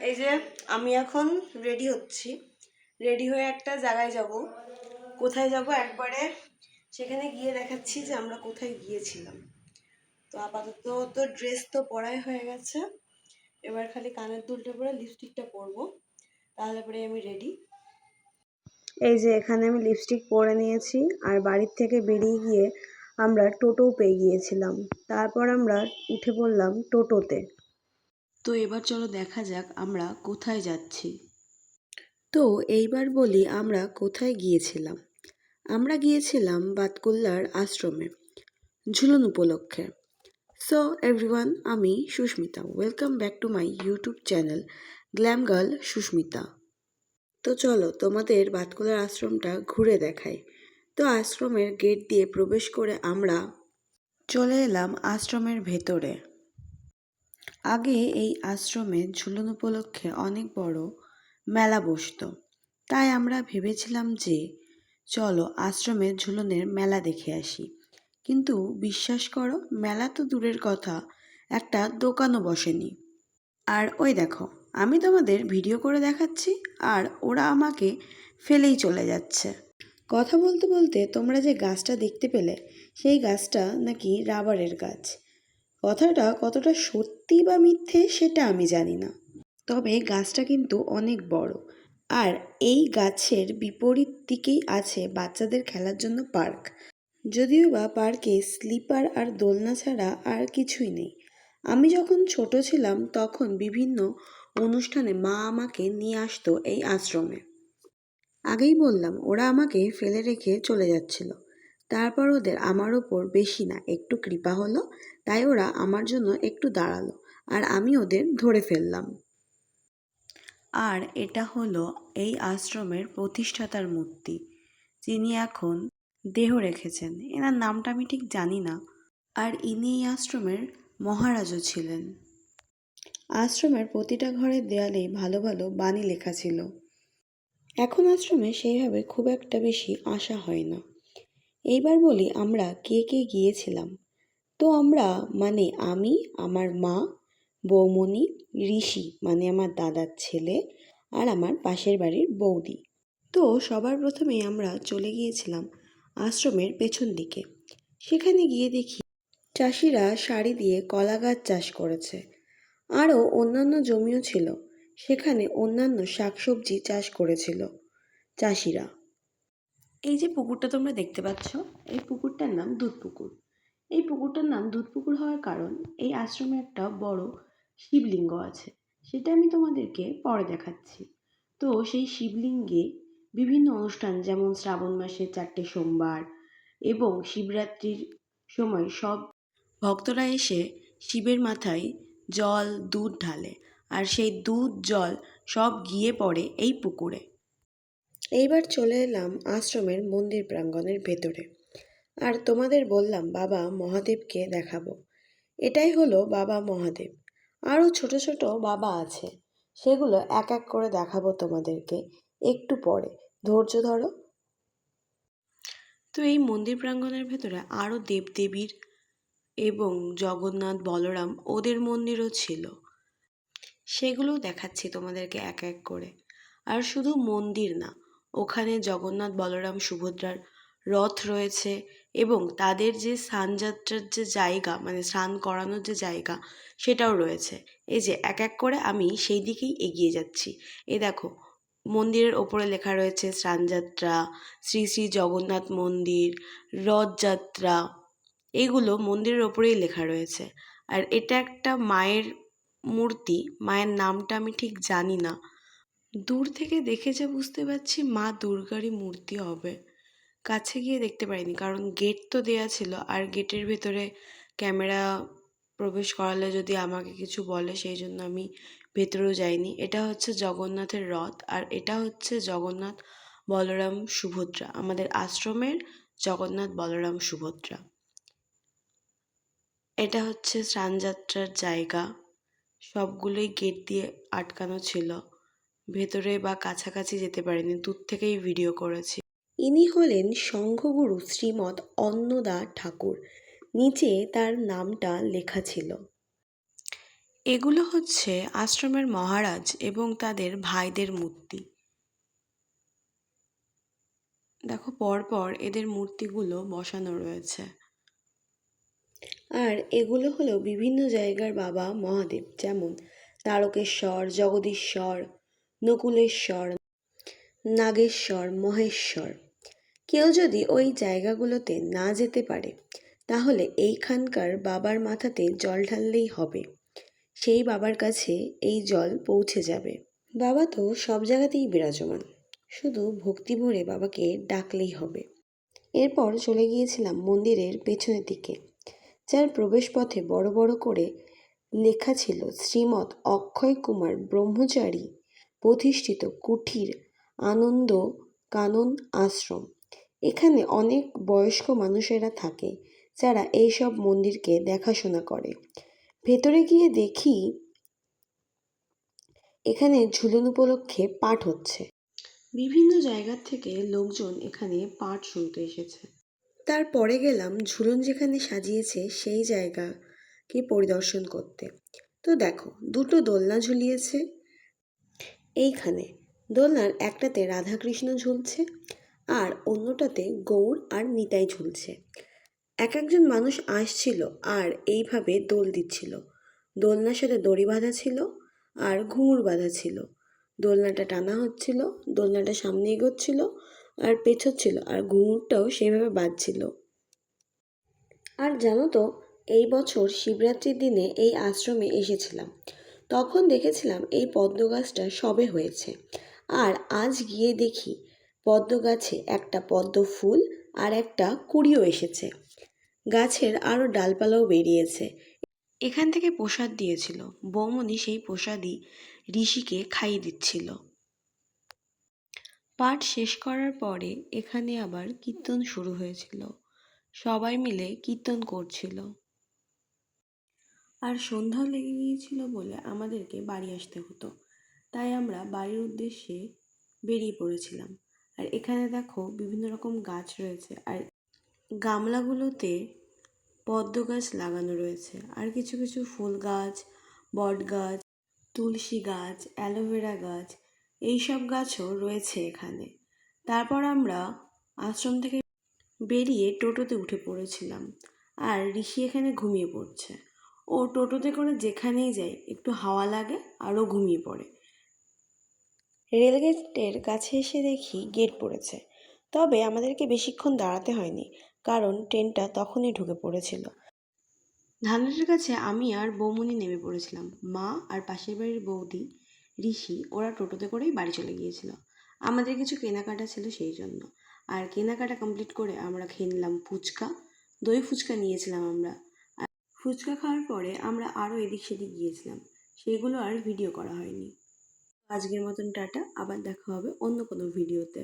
এই যে আমি এখন রেডি হচ্ছি। রেডি হয়ে একটা জায়গায় যাব। কোথায় যাব একবারে সেখানে গিয়ে দেখাচ্ছি যে আমরা কোথায় গিয়েছিলাম। তো আপাতত তো ড্রেস তো পরাই হয়ে গেছে। এবার খালি কানের দুলটা পরে লিপস্টিকটা পরবো। তাহলে পরে আমি রেডি এই যে এখানে আমি লিপস্টিক পরে নিয়েছি। আর বাড়ির থেকে বেরিয়ে গিয়ে আমরা টোটো পেয়ে গিয়েছিলাম। তারপর আমরা উঠে পড়লাম টোটোতে। তো এবার চলো দেখা যাক আমরা কোথায় যাচ্ছি। তো এইবার বলি আমরা কোথায় গিয়েছিলাম। আমরা গিয়েছিলাম বাতকুল্লার আশ্রমে, ঝুলন উপলক্ষে। সো এভরিওয়ান আমি Susmita. Welcome back to my YouTube channel glam girl Susmita তো চলো, তোমাদের বাতকুলার আশ্রমটা ঘুরে দেখাই। তো আশ্রমের গেট দিয়ে প্রবেশ করে আমরা চলে এলাম আশ্রমের ভেতরে। আগে এই আশ্রমে ঝুলন উপলক্ষে অনেক বড় মেলা বসতো। তাই আমরা ভেবেছিলাম যে, চলো আশ্রমে ঝুলনের মেলা দেখে আসি। কিন্তু বিশ্বাস করো, মেলা তো দূরের কথা, একটা দোকানও বসেনি। আর ওই দেখো, আমি তোমাদের ভিডিও করে দেখাচ্ছি আর ওরা আমাকে ফেলেই চলে যাচ্ছে। কথা বলতে বলতে তোমরা যে গাছটা দেখতে পেলে, সেই গাছটা নাকি রাবারের গাছ। কথাটা কতটা সত্যি বা মিথ্যে সেটা আমি জানি না। তবে গাছটা কিন্তু অনেক বড়। আর এই গাছের বিপরীত দিকেই আছে বাচ্চাদের খেলার জন্য পার্ক। যদিও বা পার্কে স্লিপার আর দোলনা ছাড়া আর কিছুই নেই। আমি যখন ছোট ছিলাম তখন বিভিন্ন অনুষ্ঠানে মা আমাকে নিয়ে আসতো এই আশ্রমে। আগেই বললাম, ওরা আমাকে ফেলে রেখে চলে যাচ্ছিল। তারপর ওদের আমার ওপর বেশি না, একটু কৃপা হলো, তাই ওরা আমার জন্য একটু দাঁড়াল, আর আমি ওদের ধরে ফেললাম। আর এটা হলো এই আশ্রমের প্রতিষ্ঠাতার মূর্তি, যিনি এখন দেহ রেখেছেন। এনার নামটা আমি ঠিক জানি না, আর ইনি এই আশ্রমের মহারাজও ছিলেন। আশ্রমের প্রতিটা ঘরের দেয়ালেই ভালো ভালো বাণী লেখা ছিল। এখন আশ্রমে সেইভাবে খুব একটা বেশি আশা হয় না। এইবার বলি আমরা কে কে গিয়েছিলাম। তো আমরা মানে আমি, আমার মা, বৌমণি, ঋষি মানে আমার দাদার ছেলে আর আমার পাশের বাড়ির বৌদি। তো সবার প্রথমেই আমরা চলে গিয়েছিলাম আশ্রমের পেছন দিকে। সেখানে গিয়ে দেখি চাষিরা শাড়ি দিয়ে কলা গাছ চাষ করেছে। আরও অন্যান্য জমিও ছিল। সেখানে অন্যান্য শাকসবজি চাষ করেছিল চাষিরা। এই যে পুকুরটা তোমরা দেখতে পাচ্ছ, এই পুকুরটার নাম দুধ পুকুর এই পুকুরটার নাম দুধ পুকুর হওয়ার কারণ, এই আশ্রমে একটা বড় শিবলিঙ্গ আছে। সেটা আমি তোমাদেরকে পরে দেখাচ্ছি। তো সেই শিবলিঙ্গে বিভিন্ন অনুষ্ঠান, যেমন শ্রাবণ মাসে চারটে সোমবার এবং শিবরাত্রির সময় সব ভক্তরা এসে শিবের মাথায় জল, দুধ ঢালে। আর সেই দুধ, জল সব গিয়ে পড়ে এই পুকুরে। এইবার চলে এলাম আশ্রমের মন্দির প্রাঙ্গণের ভেতরে। আর তোমাদের বললাম, বাবা মহাদেবকে দেখাবো। এটাই হলো বাবা মহাদেব। আরও ছোট ছোট বাবা আছে। সেগুলো এক এক করে দেখাবো তোমাদেরকে একটু পরে। ধৈর্য ধরো। তো এই মন্দির প্রাঙ্গণের ভেতরে আরও দেবদেবীর এবং জগন্নাথ, বলরাম ওদের মন্দিরও ছিল। সেগুলোও দেখাচ্ছি তোমাদেরকে এক এক করে। আর শুধু মন্দির না ওখানে জগন্নাথ বলরাম সুভদ্রার রথ রয়েছে এবং তাদের যে স্নানযাত্রার যে জায়গা মানে স্নান করানোর যে জায়গা সেটাও রয়েছে। এই যে এক এক করে আমি সেই দিকেই এগিয়ে যাচ্ছি। এ দেখো, মন্দিরের ওপরে লেখা রয়েছে স্নানযাত্রা, শ্রী শ্রী জগন্নাথ মন্দির, রথযাত্রা, এগুলো মন্দিরের ওপরেই লেখা রয়েছে। আর এটা একটা মায়ের মূর্তি, মায়ের নামটা আমি ঠিক জানি না। দূর থেকে দেখে যা বুঝতে পারছি মা দুর্গারই মূর্তি হবে। কাছে গিয়ে দেখতে পারিনি, কারণ গেট তো দেয়া ছিল। আর গেটের ভেতরে ক্যামেরা প্রবেশ করালে যদি আমাকে কিছু বলে, সেই জন্য আমি ভেতরেও যাইনি। এটা হচ্ছে জগন্নাথের রথ, আর এটা হচ্ছে জগন্নাথ বলরাম সুভদ্রা। আমাদের আশ্রমের জগন্নাথ বলরাম সুভদ্রা। এটা হচ্ছে স্নানযাত্রার জায়গা। সবগুলোই গেট দিয়ে আটকানো ছিল। ভেতরে বা কাছাকাছি যেতে পারিনি দূর থেকেই ভিডিও করেছি। ইনি হলেন সংঘগুরু শ্রীমৎ অন্নদা ঠাকুর। নিচে তার নামটা লেখা ছিল। এগুলো হচ্ছে আশ্রমের মহারাজ এবং তাদের ভাইদের মূর্তি। দেখো পরপর এদের মূর্তিগুলো বসানো রয়েছে। আর এগুলো হলো বিভিন্ন জায়গার বাবা মহাদেব। যেমন তারকেশ্বর জগদীশ্বর নকুলেশ্বর, নাগেশ্বর, মহেশ্বর। কেউ যদি ওই জায়গাগুলোতে না যেতে পারে, তাহলে এইখানকার বাবার মাথাতে জল ঢাললেই হবে। সেই বাবার কাছে এই জল পৌঁছে যাবে। বাবা তো সব জায়গাতেই বিরাজমান। শুধু ভক্তি ভরে বাবাকে ডাকলেই হবে। এরপর চলে গিয়েছিলাম মন্দিরের পেছনের দিকে, যার প্রবেশপথে বড় বড় করে লেখা ছিল শ্রীমৎ অক্ষয় কুমার ব্রহ্মচারী প্রতিষ্ঠিত কুঠির আনন্দ কানন আশ্রম। এখানে অনেক বয়স্ক মানুষেরা থাকে যারা এইসব মন্দিরকে দেখাশোনা করে। ভেতরে গিয়ে দেখি এখানে ঝুলন উপলক্ষে পাঠ হচ্ছে। বিভিন্ন জায়গার থেকে লোকজন এখানে পাঠ শুনতে এসেছে। তারপরে গেলাম ঝুলন যেখানে সাজিয়েছে সেই জায়গাকে পরিদর্শন করতে। তো দেখো দুটো দোলনা ঝুলিয়েছে। এইখানে। দোলনার একটাতে রাধাকৃষ্ণ ঝুলছে আর অন্যটাতে গৌর আর নিতাই ঝুলছে। এক একজন মানুষ আসছিল আর এইভাবে দোল দিচ্ছিল। দোলনার সাথে দড়ি বাঁধা ছিল আর ঘুঙুর বাঁধা ছিল। দোলনাটা টানা হচ্ছিল, দোলনাটা সামনে এগোচ্ছিল আর পেছোচ্ছিল আর ঘুঙুরটাও সেইভাবে বাজছিল আর জানো তো, এই বছর শিবরাত্রির দিনে এই আশ্রমে এসেছিলাম। তখন দেখেছিলাম এই পদ্ম গাছটা সবে হয়েছে। আর আজ গিয়ে দেখি পদ্ম গাছে একটা পদ্ম ফুল আর একটা কুড়িও এসেছে। গাছের আরও ডালপালাও বেরিয়েছে। এখান থেকে প্রসাদ দিয়েছিল। বৌমনি সেই প্রসাদই ঋষিকে খাইয়ে দিচ্ছিল। পাঠ শেষ করার পরে এখানে আবার কীর্তন শুরু হয়েছিল। সবাই মিলে কীর্তন করছিল। আর সন্ধ্যাও লেগে গিয়েছিল বলে আমাদেরকে বাড়ি আসতে হতো। তাই আমরা বাড়ির উদ্দেশ্যে বেরিয়ে পড়েছিলাম। আর এখানে দেখো বিভিন্ন রকম গাছ রয়েছে আর গামলাগুলোতে পদ্ম গাছ লাগানো রয়েছে। আর কিছু কিছু ফুল গাছ, বট গাছ, তুলসী গাছ, অ্যালোভেরা গাছ, এইসব গাছও রয়েছে এখানে। তারপর আমরা আশ্রম থেকে বেরিয়ে টোটোতে উঠে পড়েছিলাম। আর ঋষি এখানে ঘুমিয়ে পড়ছে। ও টোটোতে করে যেখানেই যায় একটু হাওয়া লাগে আরও ঘুমিয়ে পড়ে। রেলগেটের কাছে এসে দেখি গেট পড়েছে। তবে আমাদেরকে বেশিক্ষণ দাঁড়াতে হয়নি, কারণ ট্রেনটা তখনই ঢুকে পড়েছিল। ধানঘাটের কাছে আমি আর বৌমনি নেমে পড়েছিলাম। মা আর পাশের বাড়ির বৌদি, ঋষি, ওরা টোটোতে করেই বাড়ি চলে গিয়েছিল। আমাদের কিছু কেনাকাটা ছিল সেই জন্য। আর কেনাকাটা কমপ্লিট করে আমরা খেয়ে নিলাম ফুচকা। দই ফুচকা নিয়েছিলাম আমরা। ফুচকা খাওয়ার পরে আমরা আরও এদিক সেদিক গিয়েছিলাম। সেগুলো আর ভিডিও করা হয়নি। আজকের মতন টাটা, আবার দেখা হবে অন্য কোনো ভিডিওতে